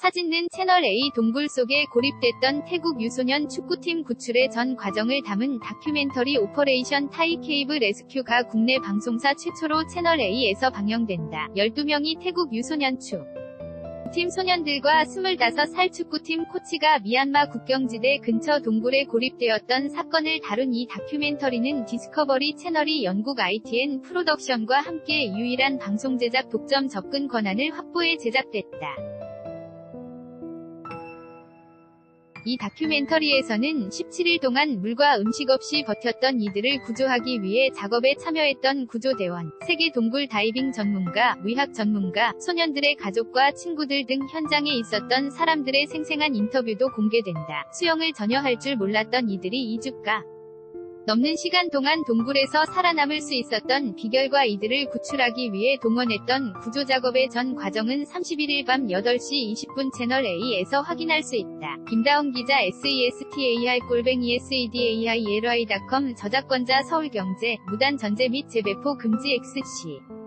사진은 채널A 동굴 속에 고립됐던 태국 유소년 축구팀 구출의 전 과정을 담은 다큐멘터리 오퍼레이션 타이 케이브 레스큐가 국내 방송사 최초로 채널A에서 방영된다. 12명이 태국 유소년 축. 팀 소년들과 25살 축구팀 코치가 미얀마 국경지대 근처 동굴에 고립되었던 사건을 다룬 이 다큐멘터리는 디스커버리 채널이 영국 ITN 프로덕션과 함께 유일한 방송 제작 독점 접근 권한을 확보해 제작됐다. 이 다큐멘터리에서는 17일 동안 물과 음식 없이 버텼던 이들을 구조하기 위해 작업에 참여했던 구조대원, 세계 동굴 다이빙 전문가, 의학 전문가, 소년들의 가족과 친구들 등 현장에 있었던 사람들의 생생한 인터뷰도 공개된다. 수영을 전혀 할 줄 몰랐던 이들이 2주가 넘는 시간 동안 동굴에서 살아남을 수 있었던 비결과 이들을 구출하기 위해 동원했던 구조작업의 전 과정은 31일 밤 8시 20분 채널 A에서 확인할 수 있다. 김다운 기자 SESTAR-SEDAI-ERI.com 저작권자 서울경제 무단 전제 및 재배포 금지 XC